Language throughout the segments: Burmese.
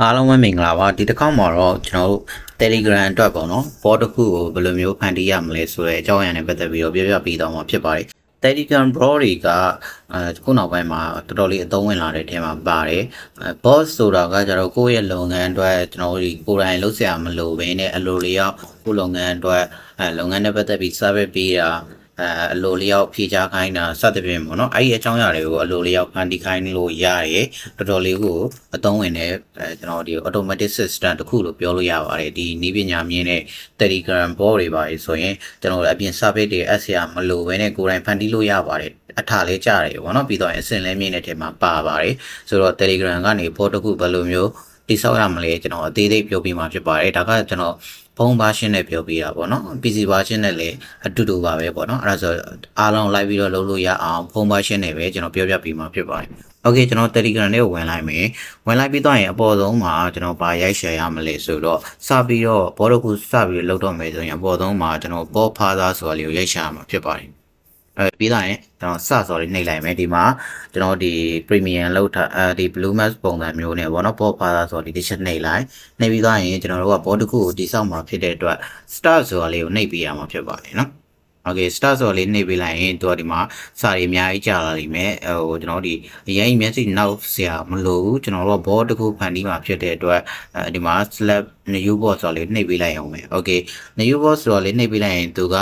အားလုံးပဲမင်္ဂလာပါဒီတစ်ခေါက်မှာတော့ကျွန်တော်တို့ Telegram အတွက်ပေါ့နော်ဘောတစ်ခုကိုဘယ်လိုမျိုးဖန်တီးရမလဲဆိုတဲ့အကြောင်းအရာနဲ့ပတ်သက်ပြီးတော့ပြောပြပေးသွားမှာဖြစ်ပါတယ် Telegram Pro တွေကအဲခုနောက်ပိုင်းမှာတော်တော်လေးအသုံးဝင်လာတဲ့အထက်မှာပါတယ် Boss ဆိုတာကကျွန်တော်ကိုယ့်ရဲ့လုပ်ငန်းအတွက်ကျွန်တော်တို့ဒီကိုယ်တိုင်လုပ်ဆရာမလို့ဘဲနဲ့အလိုလျောက်ကိုယ့်လုပ်ငန်းအတွက်အဲလုပ်ငန်းနဲ့ပတ်သက်ပြီး service ပေးတာ အဲအလိုလျောက်ဖြေချခိုင်းတာစသဖြင့်ပေါ့နော်အဲ့ဒီအကြောင်းအရာတွေကိုအလိုလျောက်ဖန်တီးခိုင်းလို့ရတယ်တော်တော်လေးကိုအသုံးဝင်တဲ့အဲကျွန်တော်ဒီ automatic system တစ်ခုလို့ပြောလို့ရပါတယ်ဒီနည်းပညာမြင့်တဲ့ Telegram bot တွေပါလေဆိုရင်ကျွန်တော်တို့အပြင် service တွေ SCR မလိုဘဲနဲ့ကိုယ်တိုင်ဖန်တီးလို့ရပါတယ်အထာလေးကြတယ်ပေါ့နော်ပြီးတော့အစင်လဲမြင့်တဲ့ထဲမှာပါပါတယ်ဆိုတော့ Telegram ကနေ bot တစ်ခုဘယ်လိုမျိုးတိဆောက်ရမလဲကျွန်တော်အသေးသေးပြောပြမှာဖြစ်ပါတယ်ဒါကကျွန်တော် ဖုန်း version နဲ့ပြောပြတာပေါ့နော် PC version နဲ့လည်းအတူတူပါပဲပေါ့နော်အဲ့ဒါဆိုအားလုံး live ပြီးတော့လုပ်လို့ရအောင်ဖုန်း version နဲ့ပဲကျွန်တော်ပြောပြပေးမှာဖြစ်ပါတယ်โอเคကျွန်တော် Telegram လေးကိုဝင်လိုက်မယ်ဝင်လိုက်ပြီးတော့ရင်အပေါ်ဆုံးမှာကျွန်တော်ပါရိုက် share ရမလဲဆိုတော့စပြီးတော့ဘောတော့ခုစပြီးလောက်တော့မယ်ဆိုရင်အပေါ်ဆုံးမှာကျွန်တော်ဘောဖာသာဆိုတာလေးကိုရိုက် share ရမှာဖြစ်ပါတယ် အဲပြီးတော့ရင်ကျွန်တော်စစော်လေးနှိပ်လိုက်မယ်ဒီမှာကျွန်တော်ဒီ premium လောက်ထားအဲဒီ blue mask ပုံစံမျိုးနဲ့ပေါ့နော်ဘောဖာသာဆိုတော့ဒီတစ်ချက်နှိပ်လိုက်နှိပ်ပြီးတော့ရင်ကျွန်တော်တို့ကဘောတစ်ခုကိုတိစောက်မှာဖြစ်တဲ့အတွက် start ဆိုတာလေးကိုနှိပ်ပေးရမှာဖြစ်ပါတယ်နော် Okay start ဆိုလေးနှိပ်ပေးလိုက်ရင်သူကဒီမှာစာရီအများကြီးကြာလာလိမ့်မယ်ဟိုကျွန်တော်ဒီအရင်မျက်စိနောက်ဆရာမလိုဘူးကျွန်တော်တို့ဘောတစ်ခုဖန်တီးမှာဖြစ်တဲ့အတွက်အဲဒီမှာ slab new box ဆိုလေးနှိပ်ပေးလိုက်အောင်မယ် Okay new box ဆိုလေးနှိပ်ပေးလိုက်ရင်သူက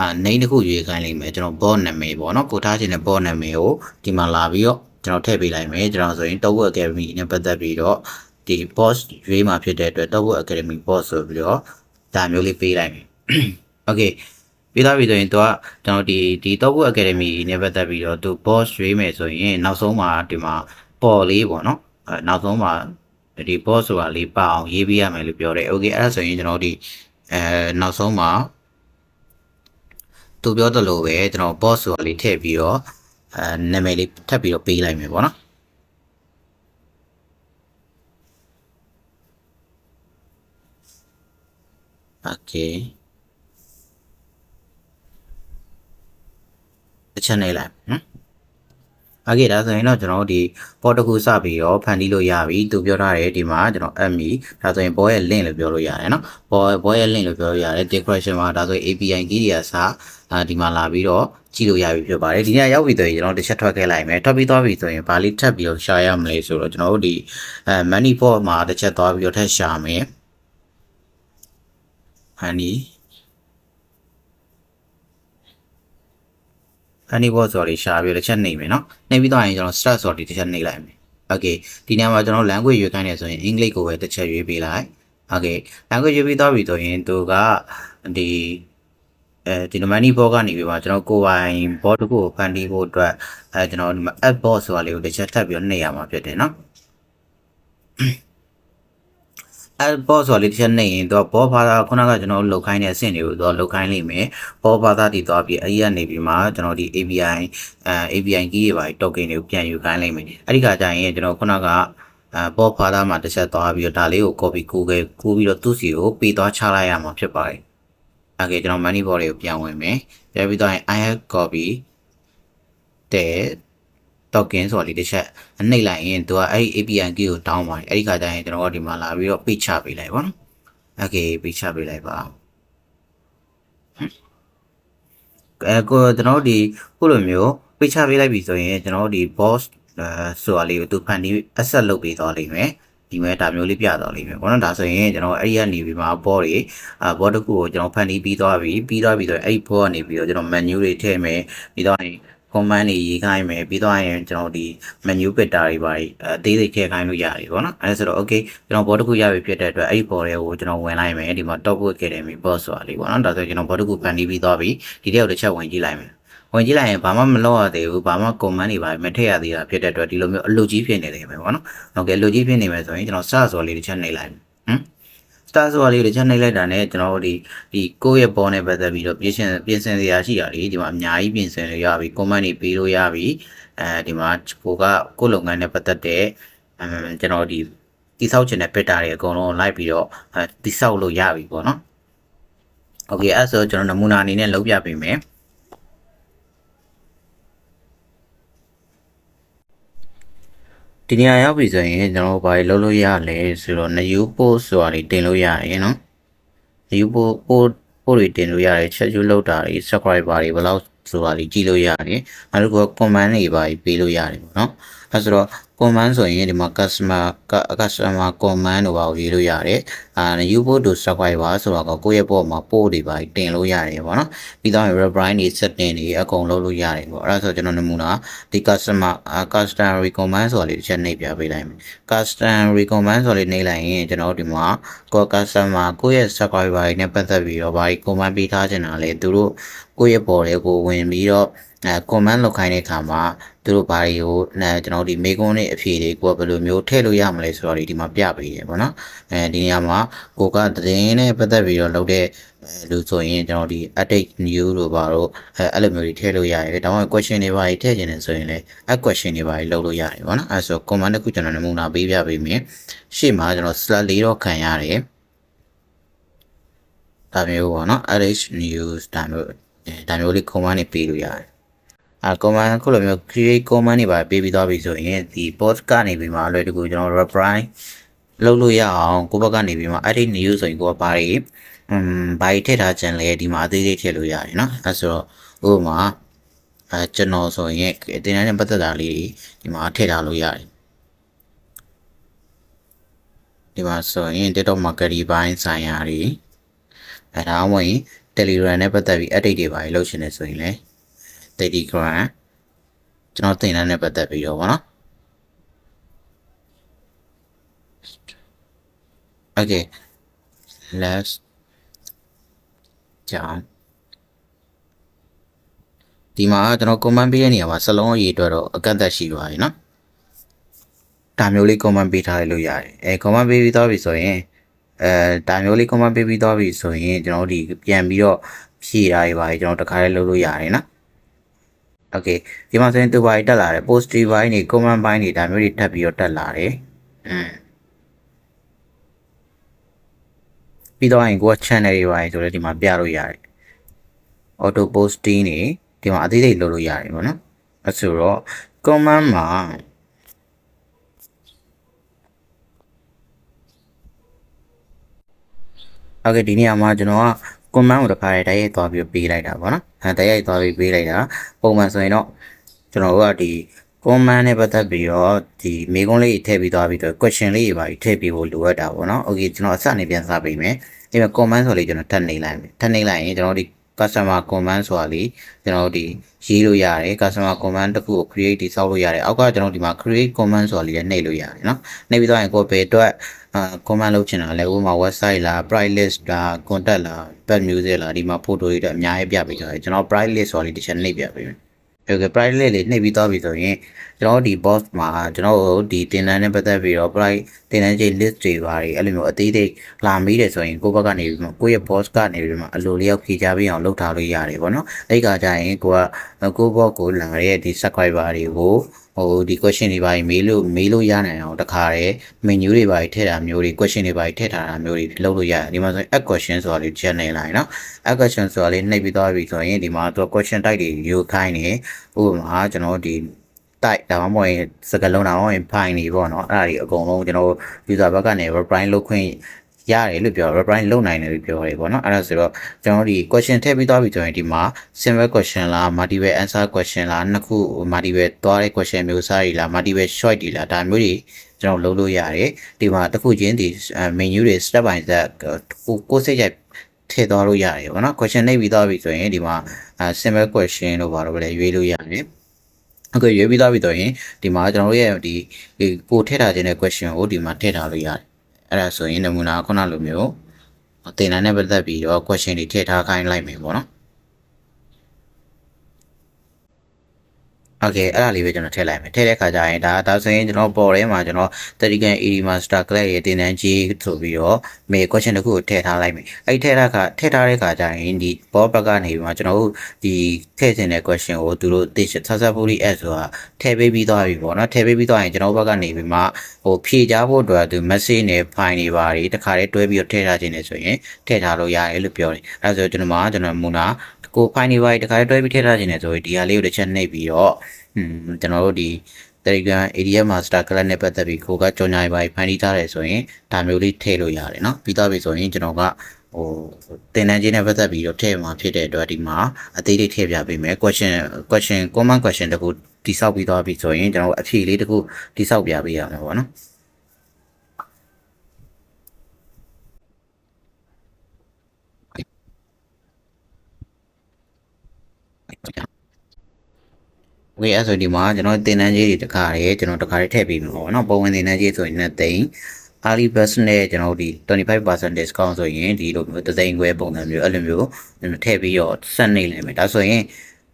အာ name တစ်ခုရွေးခိုင်းလိမ့်မယ်ကျွန်တော် box နာမည်ပေါ့နော်ကိုထားခြင်းတဲ့ box နာမည်ကိုဒီမှာလာပြီးတော့ကျွန်တော်ထည့်ပေးလိုက်မယ်ကျွန်တော်ဆိုရင် Tower Academy နဲ့ပတ်သက်ပြီးတော့ဒီ boss ရွေးမှာဖြစ်တဲ့အတွက် Tower Academy boss ဆိုပြီးတော့ဒါမျိုးလေးပေးလိုက်မယ် Okay ပြီးသားပြီဆိုရင်သူကကျွန်တော်ဒီဒီတော့ဘူး academy နဲ့ပတ်သက်ပြီးတော့သူ boss ရွေးမယ်ဆိုရင်နောက်ဆုံးမှာဒီမှာပေါ်လေးပေါ့နော်အဲနောက်ဆုံးမှာဒီ boss ဆိုတာလေးပါအောင်ရေးပေးရမယ်လို့ပြောတယ် okay အဲ့ဒါဆိုရင်ကျွန်တော်ဒီအဲနောက်ဆုံးမှာသူပြောသလိုပဲကျွန်တော် boss ဆိုတာလေးထည့်ပြီးတော့အဲနာမည်လေးထပ်ပြီးတော့ပေးလိုက်မယ်ပေါ့နော် okay တစ်ချက်နေလိုက်နော်โอเคဒါဆိုရင်တော့ကျွန်တော်တို့ဒီပေါ်တစ်ခုစပြီးတော့ဖန်တီးလို့ရပြီသူပြောထားတယ်ဒီမှာကျွန်တော် ME ဒါဆိုရင်ဘောရဲ့ link လို့ပြောလို့ရတယ်နော်ဘောဘောရဲ့ link လို့ပြောလို့ရတယ် decoration မှာဒါဆိုရင် API key တွေကစအာဒီမှာလာပြီးတော့ကြည့်လို့ရပြီဖြစ်ပါတယ်ဒီနေ့ရောက်ပြီဆိုရင်ကျွန်တော်တစ်ချက်ထွက်ခဲ့လိုက်မယ်ထွက်ပြီးသွားပြီဆိုရင်ဗာလေးထပ်ပြီးတော့ရှာရမလဲဆိုတော့ကျွန်တော်တို့ဒီအဲ money pot မှာတစ်ချက်သွားပြီးတော့ထပ်ရှာမယ် honey ဖန်နီဘောဆိုတော့ရှာပြီးတစ်ချက်နှိပ်မယ်နော်နှိပ်ပြီးတော့ရင်ကျွန်တော် start ဆိုတော့ဒီတစ်ချက်နှိပ်လိုက်မယ် okay ဒီနေရာမှာကျွန်တော် language ရွေးခိုင်းနေဆိုရင် English ကိုပဲတစ်ချက်ရွေးပေးလိုက် okay language ရွေးပြီးသွားပြီဆိုရင်သူကဒီအဲဒီ money bot ကနေပြီးပါကျွန်တော်ကိုယ်ပိုင် bot တစ်ခုကိုဖန်တီးဖို့အတွက်အဲကျွန်တော်ဒီမှာ app bot ဆိုတာလေးကိုတစ်ချက်ထပ်ပြီးတော့နှိပ်ရမှာဖြစ်တယ်နော်အဲ ဘောဆိုလေးတစ်ချက်နှိပ်ရင်သူကဘောဘာသာခုနကကျွန်တော်တို့လောက်ခိုင်းတဲ့အဆင့်တွေကိုသူကလောက်ခိုင်းလိမ့်မယ်ဘောဘာသာတည်သွားပြီးအရေးကနေပြီးမှကျွန်တော်ဒီ API အဲ API key တွေပါ token တွေကိုပြန်ယူခိုင်းလိမ့်မယ်အဲ့ဒီခါကျရင်ကျွန်တော်ခုနကအဲဘောဘာသာမှာတစ်ချက်သွားပြီးတော့ဒါလေးကို copy ကိုခဲ့ကိုပြီးတော့သူ့စီကိုပေးသွားချလိုက်ရမှာဖြစ်ပါတယ်အဲ့ကဲကျွန်တော် money ball တွေကိုပြန်ဝင်မယ်ပြန်ပြီးတော့ I have copy that token ဆိုတာလေးတစ်ချက်အနှိပ်လိုက်ရင်သူကအဲ့ဒီ API key ကိုတောင်းပါတယ်အဲ့ဒီခါကျရင်ကျွန်တော်တို့ဒီမှာလာပြီးတော့ page ချပေးလိုက်ပါနော် okay page ချပေးလိုက်ပါအဲကိုကျွန်တော်တို့ဒီခုလိုမျိုး page ချပေးလိုက်ပြီဆိုရင်ကျွန်တော်တို့ဒီ boss အဲဆိုတာလေးကိုသူဖန်တီး asset လုပ်ပေးသွားလိမ့်မယ်ဒီမဲ့ဒါမျိုးလေးပြသွားလိမ့်မယ်ဘောနော်ဒါဆိုရင်ကျွန်တော်အဲ့ဒီကနေပြီးမှာ board တွေအာ board တစ်ခုကိုကျွန်တော်ဖန်တီးပြီးသွားပြီပြီးသွားပြီဆိုရင်အဲ့ဒီ board ကနေပြီးတော့ကျွန်တော် menu တွေထည့်မယ်ပြီးတော့ command တွေရေးခိုင်းမယ်ပြီးတော့ရင်ကျွန်တော်ဒီ menu pitter တွေပါအသေးသေးထည့်ခိုင်းလို့ရတယ်ပေါ့နော်အဲဆိုတော့ okay ကျွန်တော် board တစ်ခုရပြီဖြစ်တဲ့အတွက်အဲ့ဒီ board တွေကိုကျွန်တော်ဝင်လိုက်မယ်ဒီမှာ top work ခဲ့တယ်မီ boss ဆိုတာလေးပေါ့နော်ဒါဆိုကျွန်တော် board တစ်ခုဖန်တီးပြီးသွားပြီဒီတစ်ယောက်တစ်ချက်ဝင်ကြည့်လိုက်မယ်ဝင်ကြည့်လိုက်ရင်ဘာမှမလုပ်ရသေးဘူးဘာမှ command တွေပါမထည့်ရသေးတာဖြစ်တဲ့အတွက်ဒီလိုမျိုးအလုပ်ကြီးဖြစ်နေတယ်ပဲပေါ့နော်ဟုတ်ကဲ့အလုပ်ကြီးဖြစ်နေမယ်ဆိုရင်ကျွန်တော် start ဆိုလေးတစ်ချက်နှိပ်လိုက်ဟမ် star ဆိုတာလေးကိုချက်နှိပ်လိုက်တာနဲ့ကျွန်တော်တို့ဒီဒီကိုယ့်ရဲ့ bond နဲ့ပတ်သက်ပြီးတော့ပြင်ဆင်ပြင်ဆင်စရာရှိတာလေဒီမှာအများကြီးပြင်ဆင်လို့ရပြီ comment တွေပေးလို့ရပြီအဲဒီမှာကိုကကိုယ့်လုပ်ငန်းနဲ့ပတ်သက်တဲ့ကျွန်တော်ဒီတိဆောက်ချင်တဲ့ pattern တွေအကုန်လုံးလိုက်ပြီးတော့တိဆောက်လို့ရပြီပေါ့နော် okay အဲ့ဆိုကျွန်တော်နမူနာအနေနဲ့လုပ်ပြပေးမယ် ဒီနေရာရောက်ပြီဆိုရင်ကျွန်တော်တို့ဘာတွေလုပ်လို့ရလဲဆိုတော့ new post ဆိုတာတွေတင်လို့ရတယ်နော် new post post post တွေတင်လို့ရတယ်ချက်ယူလောက်တာတွေ subscriber တွေဘယ်လောက်ဆိုတာတွေကြည့်လို့ရတယ်နောက်တစ်ခုက comment တွေပါပေးလို့ရတယ်ပေါ့နော်အဲဆိုတော့ comment ဆိုရင်ဒီမှာ customer customer comment တို့ပါကိုရေးလို့ရတယ်အာ new post to subscriber ဆိုတော့ကိုယ့်ရဲ့ပေါ်မှာ post တွေပါတင်လို့ရတယ်ပေါ့နော်ပြီးတော့ rebrand တွေ setting တွေအကုန်လုပ်လို့ရတယ်ပေါ့အဲ့ဒါဆိုကျွန်တော်နမူနာဒီ customer custom recommend ဆိုတာလေးတစ်ချက်နှိပ်ပြပေးလိုက်မယ် custom recommend ဆိုတာလေးနှိပ်လိုက်ရင်ကျွန်တော်ဒီမှာကို customer ကိုယ့်ရဲ့ subscriber တွေနဲ့ပတ်သက်ပြီးတော့ဘာတွေ comment ပေးထားချင်တာလဲသူတို့ကိုယ့်ရဲ့ပေါ်တွေကိုဝင်ပြီးတော့ အဲ comment လုပ်ခိုင်းတဲ့အခါမှာသူတို့ဘာတွေကိုအဲကျွန်တော်ဒီမေကွန်းနဲ့အဖြေတွေကိုဘယ်လိုမျိုးထည့်လို့ရမလဲဆိုတော့ဒီမှာပြပေးတယ်ပေါ့နော်အဲဒီနေရာမှာကိုကသတင်းနဲ့ပတ်သက်ပြီးတော့လုပ်တဲ့အဲလို့ဆိုရင်ကျွန်တော်ဒီ update new လို့ပါတော့အဲအဲ့လိုမျိုးတွေထည့်လို့ရတယ်ဒါမှမဟုတ် question တွေပါထည့်ခြင်းနဲ့ဆိုရင်လည်းအဲ့ question တွေပါလုပ်လို့ရတယ်ပေါ့နော်အဲဆို command တစ်ခုကျွန်တော်နမူနာပေးပြပေးမယ်ရှေ့မှာကျွန်တော် slide လေးတော့ခံရတယ်ဒါမျိုးပေါ့နော် RH news ဒါမျိုးဒါမျိုးလေး command တွေပေးလို့ရတယ် အာ command ခုလိုမျိုး create command တွေပါပေးပြီးသွားပြီဆိုရင်ဒီ post ကနေပြီးမှအလွယ်တကူကျွန်တော် reply လုပ်လို့ရအောင်ကိုယ့်ဘက်ကနေပြီးမှ edit new ဆိုရင်ကိုယ်ကဘာတွေอืมဘာတွေထည့်ထားခြင်းလဲဒီမှာအသေးသေးထည့်လို့ရတယ်เนาะအဲဆိုတော့ဥပမာအဲကျွန်တော်ဆိုရင်အတင်နဲ့ပတ်သက်တာလေးဒီမှာထည့်ထားလို့ရတယ်ဒီမှာဆိုရင် TikTok marketing ဘိုင်းဆိုင်ရာတွေအဲဒါမှမဟုတ် Telegram နဲ့ပတ်သက်ပြီး update တွေပါလုပ်ရှင်နေဆိုရင်လည်း Telegram ကျွန်တော်သင်တန်းနဲ့ပတ်သက်ပြီးတော့ဗောနော် Okay let's jump ဒီမှာကျွန်တော် comment ပေးရနေရပါစလုံးအရေးအတွက်တော့အကန့်အသတ်ရှိပါရဲ့နော်ဒါမျိုးလေး comment ပေးထားလိုက်လို့ရတယ်အဲ comment ပေးပြီးသွားပြီဆိုရင်အဲဒါမျိုးလေး comment ပေးပြီးသွားပြီဆိုရင်ကျွန်တော်ဒီပြန်ပြီးတော့ဖြည့်ရရပါတယ်ကျွန်တော်တခါလေးလုပ်လို့ရတယ်နော် Okay ဒီမှာဆိုရင်သူဘာကြီးတက်လာတယ် post ဘိုင်းတွေ comment ဘိုင်းတွေဒါမျိုးတွေတက်ပြီးတော့တက်လာတယ်อืมပြီးတော့ရင်ကိုက channel တွေပါဆိုတော့ဒီမှာပြလို့ရတယ် auto posting နေဒီမှာအသေးစိတ်လုပ်လို့ရတယ်ပေါ့နော်အဲဆိုတော့ comment မှာโอเคဒီနေရာမှာကျွန်တော်က comment ကိုတစ်ခါတည်းတိုက်ရိုက်သွားပြီးပေးလိုက်တာပေါ့နော်အဲတိုက်ရိုက်သွားပြီးပေးလိုက်တာပုံမှန်ဆိုရင်တော့ကျွန်တော်တို့ကဒီ comment နဲ့ပတ်သက်ပြီးတော့ဒီမေကွန်းလေးထည့်ပြီးသွားပြီးတော့ question လေးတွေပါထည့်ပြီးဖို့လိုအပ်တာပေါ့နော်โอเคကျွန်တော်အစနေပြန်စပေးမယ်ဒီမှာ comment ဆိုလေးကျွန်တော်ထပ်နေလိုက်မယ်ထပ်နေလိုက်ရင်ကျွန်တော်ဒီ customer comment ဆိုတာလေးကျွန်တော်တို့ဒီရေးလို့ရတယ် customer comment တစ်ခုကို create တိစောက်လို့ရတယ်အောက်ကကျွန်တော်ဒီမှာ create comment ဆိုတာလေးလည်းနှိပ်လို့ရတယ်เนาะနှိပ်ပြီးတော့ရင်ကိုယ်ဘယ်အတွက် အာ comment လုပ်ချင်တာလဲဥပမာ website လား price list လား contact လား pet music လားဒီမှာ photo တွေတော့အများကြီးပြပေးကြတယ်ကျွန်တော် price list ဆိုတာလေးတစ်ချက်နှိပ်ပြပေးမယ်ဟုတ်ကဲ့ price list လေးနှိပ်ပြီးသွားပြီဆိုရင်ကျွန်တော်ဒီ box မှာကျွန်တော်တို့ဒီတင်တန်းနဲ့ပတ်သက်ပြီးတော့ price တင်တန်းချိန် list တွေပါတွေအဲ့လိုမျိုးအသေးသေးလာမိတယ်ဆိုရင်ကိုယ့်ဘက်ကနေပြီးမှကိုယ့်ရဲ့ boss ကနေပြီးမှအလိုလျောက်ဖြေချပေးအောင်လုပ်ထားလို့ရတယ်ပေါ့နော်အဲ့ဒီကကြရင်ကိုကကိုယ့်ဘော့ကိုလာတဲ့ဒီ subscriber တွေကို ဟိုဒီ question တွေပါမေးလို့မေးလို့ရနိုင်အောင်တခါတည်း menu တွေပါထည့်တာမျိုးတွေ question တွေပါထည့်ထားတာမျိုးတွေလုပ်လို့ရတယ်ဒီမှာဆိုရင် add question ဆိုတာလေးချက်နေလိုက်နော် add question ဆိုတာလေးနှိပ်ပြီးသွားပြီဆိုရင်ဒီမှာသူ question type တွေယူခိုင်းနေဥပမာကျွန်တော်ဒီတိုက်ဒါမှမဟုတ်ရင်စကလုံးဒါမှမဟုတ်ရင် file နေပေါ့နော်အဲ့ဒါတွေအကုန်လုံးကျွန်တော် user ဘက်ကနေ reply လုပ်ခွင့် ရတယ်လို့ပြော reply လုပ်နိုင်တယ်လို့ပြောတယ်ပေါ့နော်အဲ့ဒါဆိုတော့ကျွန်တော်ဒီ question ထည့်ပြီးသွားပြီဆိုရင်ဒီမှာ simple question လား multiple answer question လားနှစ်ခု multiple သွားတဲ့ question မျိုးစားတွေလား multiple choice တွေလားဒါမျိုးတွေကျွန်တော်လုပ်လို့ရတယ်ဒီမှာတစ်ခုချင်းဒီ menu တွေ step by step ကိုကိုစိတ်ကြိုက်ထည့်သွားလို့ရတယ်ပေါ့နော် question နှိပ်ပြီးသွားပြီဆိုရင်ဒီမှာ simple question လို့ပါတော့လည်းရွေးလို့ရတယ်ဟုတ်ကဲ့ရွေးပြီးသားပြီဆိုရင်ဒီမှာကျွန်တော်တို့ရဲ့ဒီကိုထည့်ထားခြင်းတဲ့ question ကိုဒီမှာထည့်ထားလို့ရတယ် အဲ့ဒါဆိုရင်နမူနာခုနလိုမျိုးသင်တန်းနဲ့ပတ်သက်ပြီးတော့ question တွေထည့်ထားခိုင်းလိုက်မယ်ပေါ့နော် โอเคအဲ့ဒါလေးပဲကျွန်တော်ထည့်လိုက်မယ်ထည့်တဲ့ခါကျရင်ဒါဒါဆိုရင်ကျွန်တော်ပေါ်ထဲမှာကျွန်တော် Telegram AD Master Class ရဲ့တင်တန်းကြီးဆိုပြီးတော့မေ question တစ်ခုကိုထည့်ထားလိုက်မယ်အဲ့ထည့်ထားခါထည့်ထားတဲ့ခါကျရင်ဒီ board ဘက်ကနေပြီးမှကျွန်တော်တို့ဒီထည့်ခြင်းတဲ့ question ကိုသူတို့သိ successfully add ဆိုတာထည့်ပေးပြီးသွားပြီပေါ့နော်ထည့်ပေးပြီးသွားရင်ကျွန်တော်ဘက်ကနေပြီးမှဟိုဖြည့်ကြဖို့အတွက်သူ message နဲ့ file တွေပါတွေတခါလေးတွဲပြီးတော့ထည့်ထားခြင်းနဲ့ဆိုရင်ထည့်ထားလို့ရတယ်လို့ပြောတယ်အဲ့ဒါဆိုကျွန်တော်မှာကျွန်တော်မူနာကိုဖိုင်နေပါတခါတွဲပြီးထည့်ထားခြင်းနဲ့ဆိုရင်ဒီဟာလေးကိုတစ်ချက်နှိပ်ပြီးတော့อืม ကျွန်တော်တို့ဒီ Telegram ADM Master Class နဲ့ပတ်သက်ပြီးကိုကကြော်ညာရေးပိုင်းဖန်တီးထားတယ်ဆိုရင်ဒါမျိုးလေးထည့်လို့ရတယ်เนาะပြီးတော့ပြီဆိုရင်ကျွန်တော်ကဟိုတင်တန်းချင်းနဲ့ပတ်သက်ပြီးတော့ထည့်မှာဖြစ်တဲ့အတွက်ဒီမှာအသေးလေးထည့်ပြပေးမယ် question question comment question တခုတိဆောက်ပြီးတော့ပြီဆိုရင်ကျွန်တော်အဖြေလေးတခုတိဆောက်ပြပေးရမှာပေါ့နော် okay အဲ့ဆိုဒီမှာကျွန်တော်သင်တန်းကြီးတွေတခါရဲကျွန်တော်တခါရဲထည့်ပေးမှာပေါ့နော်ပုံဝင်သင်တန်းကြီးဆိုရင်လည်းသိန်း Alibus နဲ့ကျွန်တော်ဒီ25% discount ဆိုရင်ဒီလိုမျိုးတသိန်းခွဲပုံစံမျိုးအဲ့လိုမျိုးထည့်ပြီးတော့ဆက်နေနိုင်မယ်ဒါဆိုရင်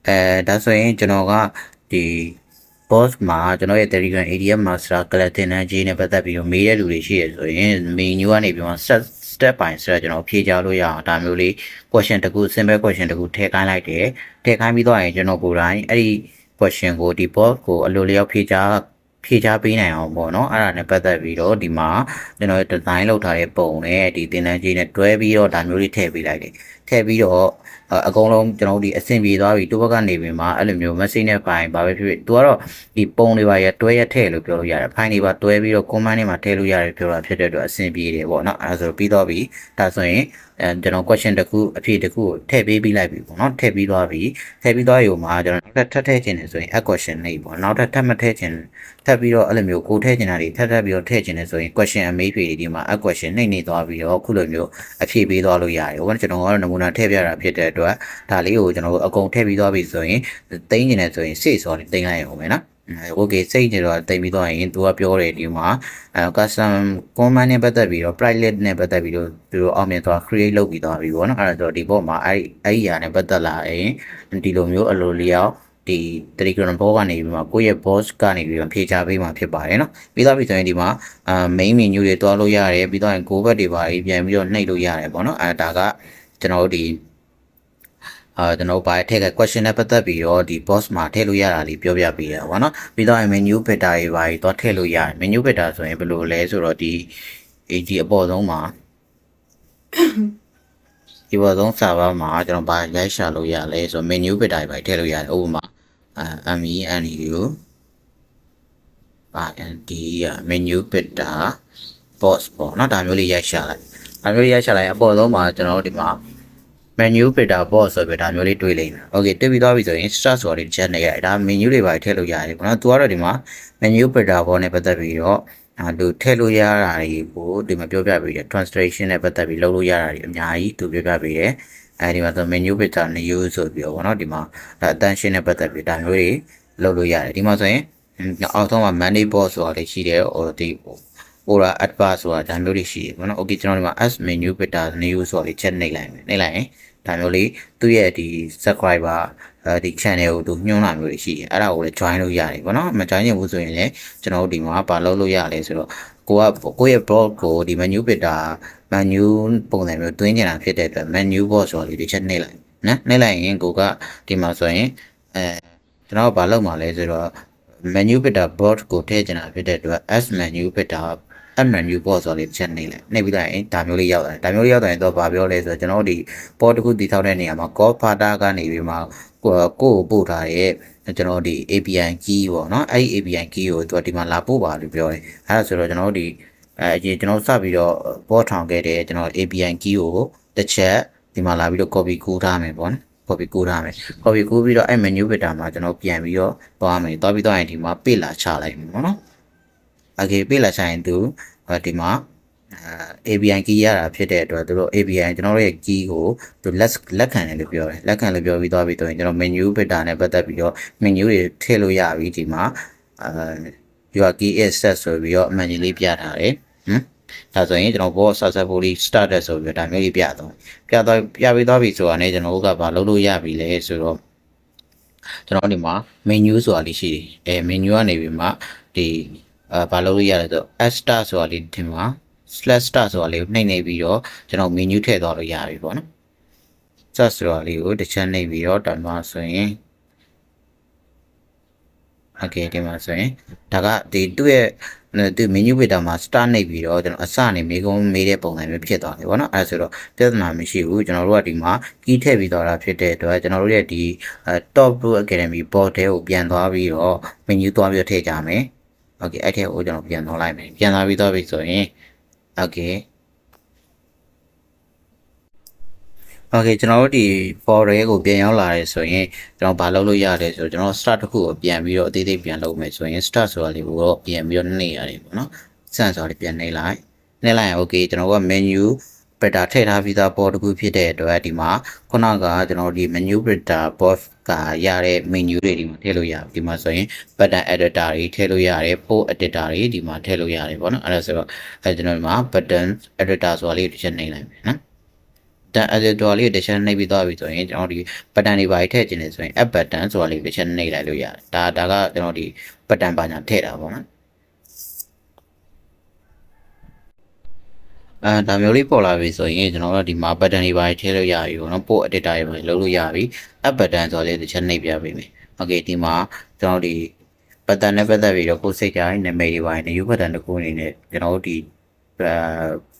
အဲဒါဆိုရင်ကျွန်တော်ကဒီ boss မှာကျွန်တော်ရဲ့ Telegram ADM master collecting နဲ့ကြီးနဲ့ပတ်သက်ပြီးတော့မေးတဲ့လူတွေရှိရဆိုရင် menu ကနေပြီးမှ set step by step ကျွန်တော်ဖြေကြလို့ရအောင်ဒါမျိုးလေး question တကူ simple question တကူထည့်ခိုင်းလိုက်တယ်ထည့်ခိုင်းပြီးတော့ရင်ကျွန်တော်ကိုယ်တိုင်အဲ့ဒီ question ကိုဒီ box ကိုအလိုလျောက်ဖြေချဖြေချပေးနိုင်အောင်ပေါ့နော်အဲ့ဒါနဲ့ပတ်သက်ပြီးတော့ဒီမှာကျွန်တော် design လုပ်ထားတဲ့ပုံနဲ့ဒီသင်တန်းကြီးနဲ့တွဲပြီးတော့ဒါမျိုးလေးထည့်ပေးလိုက်တယ် ထည့်ပြီးတော့အကုန်လုံးကျွန်တော်ဒီအဆင်ပြေသွားပြီသူဘက်ကနေပြီးမှအဲ့လိုမျိုး message နဲ့ပိုင်ဘာပဲဖြစ်ဖြစ်သူကတော့ဒီပုံတွေပါရတွဲရထည့်လို့ပြောလို့ရတယ်ဖိုင်တွေပါတွဲပြီးတော့ comment တွေမှာထည့်လို့ရတယ်ပြောတာဖြစ်တဲ့အတွက်အဆင်ပြေတယ်ပေါ့နော်အဲ့ဒါဆိုပြီးတော့ပြီဒါဆိုရင်အဲကျွန်တော် question တစ်ခုအဖြေတစ်ခုကိုထည့်ပေးပြီးလိုက်ပြီပေါ့နော်ထည့်ပြီးသွားပြီထည့်ပြီးသွားရုံမှာကျွန်တော်နောက်ထပ်ထပ်ထည့်ခြင်းနေဆိုရင် add question လေးပေါ့နောက်ထပ်ထပ်မထည့်ခြင်းထပ်ပြီးတော့အဲ့လိုမျိုးကိုထည့်ခြင်းတာတွေထပ်ထပ်ပြီးတော့ထည့်ခြင်းနေဆိုရင် question အမေးဖြေတွေဒီမှာ add question နှိမ့်နေသွားပြီးတော့အခုလိုမျိုးအဖြေပေးသွားလို့ရတယ်ဟိုကကျွန်တော်ကတော့နမူနာထည့်ပြတာဖြစ်တဲ့အတွက်ဒါလေးကိုကျွန်တော်အကုန်ထည့်ပြီးသွားပြီဆိုရင်သိင်းနေတယ်ဆိုရင်စိတ်စောနေသိမ်းလိုက်ရုံပဲနော်โอเคစိတ်ကြတော့တိတ်ပြီးတော့ရင်သူကပြောတယ်ဒီမှာအဲ custom command နဲ့ပတ်သက်ပြီးတော့ private နဲ့ပတ်သက်ပြီးတော့သူတို့အောင်မြင်သွား create လုပ်ပြီးသွားပြီပေါ့နော်အဲ့ဒါဆိုဒီဘောမှာအဲ့အဲ့ဒီဟာနဲ့ပတ်သက်လာရင်ဒီလိုမျိုးအလိုလျောက်ဒီ Telegram bot ကနေပြီးမှကိုယ့်ရဲ့ boss ကနေပြီးတော့ဖြေချပေးမှာဖြစ်ပါတယ်နော်ပြီးတော့ပြီဆိုရင်ဒီမှာအာ main menu တွေတွားလို့ရတယ်ပြီးတော့ရင် go back တွေပါပြီးပြန်ပြီးတော့နှိပ်လို့ရတယ်ပေါ့နော်အဲဒါက ကျွန်တော်တို့ဒီအာကျွန်တော်ဘာထည့်ခဲ့ question နဲ့ပတ်သက်ပြီးတော့ဒီ box မှာထည့်လို့ရတာလေးပြောပြပေးရပါတော့။ပြီးတော့ menu filter တွေပါပြီးတော့ထည့်လို့ရတယ်။ menu filter ဆိုရင်ဘယ်လိုလဲဆိုတော့ဒီဒီအပေါ်ဆုံးမှာဒီပေါ်ဆုံး server မှာကျွန်တော်ဘာရိုက်ရှာလို့ရလဲဆိုတော့ menu filter တွေပါထည့်လို့ရတယ်။ဥပမာအဲ MENU ဘာ ND menu filter box ပေါ့နော်ဒါမျိုးလေးရိုက်ရှာလိုက်။ ဒါမျိုးလေးရိုက်ရှာလိုက်အပေါ်ဆုံးမှာကျွန်တော်တို့ဒီမှာ menu filter box ဆိုပြီးဒါမျိုးလေးတွေ့လိမ့်မယ်။ Okay တွေ့ပြီးသွားပြီဆိုရင် start ဆိုတာလေးချက်နေရတယ်။ဒါ menu တွေပါထည့်လို့ရတယ်ပေါ့နော်။ तू ကတော့ဒီမှာ menu filter box နဲ့ပတ်သက်ပြီးတော့အဲသူထည့်လို့ရတာတွေကိုဒီမှာပြောပြပေးတယ် translation နဲ့ပတ်သက်ပြီးလုပ်လို့ရတာတွေအများကြီးသူပြောပြပေးတယ်။အဲဒီမှာဆို menu filter new ဆိုပြီးတော့ပေါ့နော်ဒီမှာ attention နဲ့ပတ်သက်ပြီးဒါမျိုးတွေလုပ်လို့ရတယ်။ဒီမှာဆိုရင်အောက်ဆုံးမှာ money box ဆိုတာလေးရှိတယ်ဟိုဒီ aura advanced ဆိုတာဒါမျိုးလေးရှိတယ်ပေါ့နော်။ Okay ကျွန်တော်ဒီမှာ as menu filter new ဆိုတာလေးချက်နှိပ်လိုက်မယ်။နှိပ်လိုက်ရင်ဒါမျိုးလေးသူ့ရဲ့ဒီ subscriber အဲဒီ channel ကိုသူညွှန်းလာမျိုးတွေရှိတယ်အဲ့ဒါကိုလည်း join လုပ်ရတယ်ပေါ့နော်မ join ရင်ဘူးဆိုရင်လည်းကျွန်တော်တို့ဒီမှာပါလုပ်လို့ရလဲဆိုတော့ကိုကကိုယ့်ရဲ့ blog ကိုဒီ menu filter menu ပုံစံမျိုးတွင်းနေတာဖြစ်တဲ့အတွက် menu box ဆိုတော့ဒီတစ်ချက်နှိပ်လိုက်နော်နှိပ်လိုက်ရင်ကိုကဒီမှာဆိုရင်အဲကျွန်တော်ကဘာလုပ်မှာလဲဆိုတော့ menu filter box ကိုထည့်ချင်တာဖြစ်တဲ့အတွက် s menu filter add menu box ဆိုလေးချက်နေလိုက်နှိပ်ပြီးလိုက်ရင်ဒါမျိုးလေးရောက်တယ်ဒါမျိုးလေးရောက်တယ်တော့ဘာပြောလဲဆိုတော့ကျွန်တော်တို့ဒီ port တစ်ခုတည်ဆောက်တဲ့နေရာမှာ call fata ကနေပြီးမှကိုကိုကိုပို့ထားတဲ့ကျွန်တော်ဒီ API key ပေါ့နော်အဲ့ဒီ API key ကိုသူကဒီမှာလာပို့ပါလို့ပြောတယ်အဲ့ဒါဆိုတော့ကျွန်တော်တို့ဒီအဲအရင်ကျွန်တော်စပြီးတော့ port ထောင်ခဲ့တဲ့ကျွန်တော် API key ကိုတစ်ချက်ဒီမှာလာပြီးတော့ copy ကူးထားမယ်ပေါ့နော် copy ကူးထားမယ် copy ကူးပြီးတော့အဲ့ menu filter မှာကျွန်တော်ပြန်ပြီးတော့သွားမယ်သွားပြီးတော့ရင်ဒီမှာ page လာချလိုက်မယ်ပေါ့နော် okay page လာချရင်သူဒီမှာအဲ API key ရတာဖြစ်တဲ့အတွက်သူတို့ API ကျွန်တော်တို့ရဲ့ key ကိုသူလက်လက်ခံတယ်လို့ပြောတယ်လက်ခံလို့ပြောပြီးသွားပြီးတော့ကျွန်တော် menu filter နဲ့ပတ်သက်ပြီးတော့ menu တွေထည့်လို့ရပြီဒီမှာအဲ your key is set ဆိုပြီးတော့ menu လေးပြထားတယ်ဟမ်ဒါဆိုရင်ကျွန်တော်ဘော successfully started ဆိုပြီးတော့ဒါမျိုးလေးပြတော့ပြတော့ပြပြီးသွားပြီဆိုတာနဲ့ကျွန်တော်တို့ကဘာလုပ်လို့ရပြီလဲဆိုတော့ကျွန်တော်ဒီမှာ menu ဆိုတာလေးရှိတယ်အဲ menu ကနေပြီးမှဒီ အဲဘာလုပ်လို့ရလဲဆိုတော့ s star ဆိုတာလေးဒီမှာ slash star ဆိုတာလေးကိုနှိပ်နေပြီးတော့ကျွန်တော် menu ထည့်သွားလို့ရပြီပေါ့နော် search ဆိုတာလေးကိုတစ်ချက်နှိပ်ပြီးတော့ဒါမှဆိုရင်โอเคဒီမှာဆိုရင်ဒါကဒီသူ့ရဲ့ ဒီ menu beta မှာ start နှိပ်ပြီးတော့ကျွန်တော်အစနေမေကုန်းမေးတဲ့ပုံစံမျိုးဖြစ်သွားတယ်ပေါ့နော်အဲဒါဆိုတော့ပြဿနာမရှိဘူးကျွန်တော်တို့ကဒီမှာ key ထည့်ပြီးတော့တာဖြစ်တဲ့အတွက်ကျွန်တော်တို့ရဲ့ဒီ top 2 academy board ထဲကိုပြန်သွားပြီးတော့ menu သွားပြီးထည့်ကြမယ် okay အဲ့ထဲကိုကျွန်တော်ပြန်သွားလိုက်မယ်ပြန်လာပြီးတော့ပြီဆိုရင် okay okay ကျွန်တော်တို့ဒီ border ကိုပြန်ရောက်လာတယ်ဆိုရင်ကျွန်တော်ဘာလုပ်လို့ရတယ်ဆိုတော့ကျွန်တော် start တစ်ခုကိုပြန်ပြီးတော့အသေးသေးပြန်လုပ်မယ်ဆိုရင် start ဆိုတာလေးကိုတော့ပြန်ပြီးတော့နှိပ်ရတယ်ပေါ့နော် send ဆိုတာလေးပြန်နှိပ်လိုက်နှိပ်လိုက်ရင် okay ကျွန်တော်က menu beta ထည့်ထားပြီးသား board တစ်ခုဖြစ်တဲ့အတွက်ဒီမှာခုနကကျွန်တော်ဒီ menu beta board ကရတဲ့ menu တွေဒီမှာထည့်လို့ရပြီဒီမှာဆိုရင် button editor တွေထည့်လို့ရတယ် post editor တွေဒီမှာထည့်လို့ရတယ်ပေါ့နော်အဲ့ဒါဆိုတော့အဲကျွန်တော်ဒီမှာ button editor ဆိုတာလေးတစ်ချက်နှိပ်လိုက်မယ်နော် button editor လေးတစ်ချက်နှိပ်ပြီးသွားပြီဆိုရင်ကျွန်တော်ဒီ button တွေပါထည့်ခြင်းနေဆိုရင် add button ဆိုတာလေးတစ်ချက်နှိပ်လိုက်လို့ရတယ်ဒါဒါကကျွန်တော်ဒီ button ပါညာထည့်တာပေါ့နော် အဲဒါမျိုးလေးပေါ်လာပြီဆိုရင်ကျွန်တော်တို့ဒီမှာ button တွေပါထည့်လို့ရပြီပေါ့နော် post editor တွေပါလုပ်လို့ရပြီ add button ဆိုလေးတစ်ချက်နှိပ်ပြပေးမယ်โอเคဒီမှာကျွန်တော်ဒီ button နဲ့ပတ်သက်ပြီးတော့ကိုယ်စိတ်ကြိုင်းနာမည်တွေပါနေ new button တစ်ခုအနေနဲ့ကျွန်တော်တို့ဒီအဲ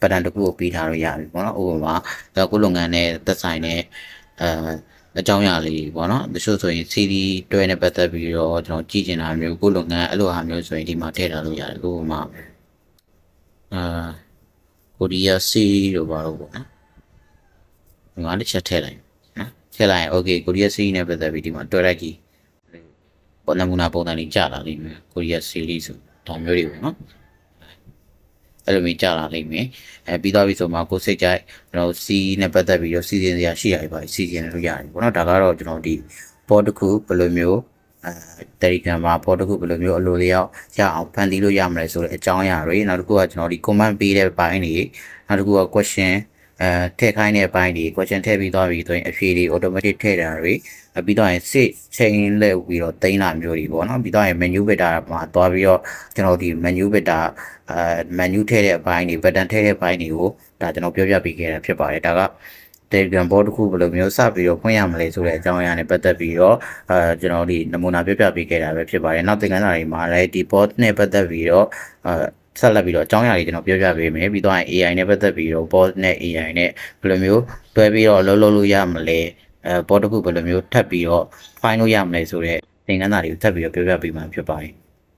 ပဒံတစ်ခုကိုပြီးထားလို့ရပြီပေါ့နော်ဥပမာဒါကိုလုပ်ငန်းနဲ့သက်ဆိုင်တဲ့အဲအကြောင်းအရာလေးပေါ့နော်တချို့ဆိုရင် CD တွဲနဲ့ပတ်သက်ပြီးတော့ကျွန်တော်ကြည့်ကျင်တာမျိုးကိုလုပ်ငန်းအဲ့လိုဟာမျိုးဆိုရင်ဒီမှာထည့်ထားလို့ရတယ်ဥပမာအာ ကိုရီးယား CD တို့ပါတော့ပေါ့နော်ဒီမှာတစ်ချက်ထည့်လိုက်နော်ထည့်လိုက်ရင် okay ကိုရီးယား CD နဲ့ပတ်သက်ပြီးဒီမှာတွဲလိုက်ကြည့်ပေါ်နမူနာပုံစံလေးကြာလာလိမ့်မယ်ကိုရီးယား series ဆိုဒါမျိုးတွေပေါ့နော်အဲ့လိုမျိုးကြာလာလိမ့်မယ်အဲပြီးသွားပြီဆိုမှကိုစိတ်ကြိုက်ကျွန်တော် C နဲ့ပတ်သက်ပြီးတော့စီစဉ်စရာရှိရပါစီစဉ်လို့ရတယ်ပေါ့နော်ဒါကတော့ကျွန်တော်ဒီ board တစ်ခုဘယ်လိုမျိုးအဲ Telegram မှာ board တစ်ခုဘယ်လိုမျိုးအလိုလျောက်ရအောင်ဖန်တီးလို့ရမလဲဆိုတဲ့အကြောင်းအရာတွေနောက်တစ်ခုကကျွန်တော်ဒီ comment ပေးတဲ့ဘိုင်းတွေနောက်တစ်ခုက question အဲထည့်ခိုင်းတဲ့ဘိုင်းတွေ question ထည့်ပြီးသွားပြီဆိုရင်အဖြေတွေ automatic ထည့်တာတွေပြီးတော့ရင် sit chain လက်ပြီးတော့တိန်းတာမျိုးတွေပေါ့နော်ပြီးတော့ရင် menu beta မှာသွားပြီးတော့ကျွန်တော်ဒီ menu beta အဲ menu ထည့်တဲ့အပိုင်းတွေ button ထည့်တဲ့အပိုင်းတွေကိုဒါကျွန်တော်ပြောပြပေးခဲ့တာဖြစ်ပါတယ်ဒါက Telegram board တစ်ခုဘယ်လိုမျိုးစပြီးတော့ဖွင့်ရမလဲဆိုတဲ့အကြောင်းအရာနဲ့ပတ်သက်ပြီးတော့အဲကျွန်တော်ဒီနမူနာပြပြပေးခဲ့တာပဲဖြစ်ပါတယ်နောက်သင်ခန်းစာတွေမှာလည်းဒီ board နဲ့ပတ်သက်ပြီးတော့အဲဆက်လက်ပြီးတော့အကြောင်းအရာတွေကျွန်တော်ပြောပြပေးမယ်ပြီးတော့ AI နဲ့ပတ်သက်ပြီးတော့ board နဲ့ AI နဲ့ဘယ်လိုမျိုးတွဲပြီးတော့လှုပ်လှုပ်လို့ရမလဲအဲ board တစ်ခုဘယ်လိုမျိုးထပ်ပြီးတော့ find လို့ရမလဲဆိုတဲ့သင်ခန်းစာတွေကိုထပ်ပြီးတော့ပြောပြပေးမှာဖြစ်ပါတယ်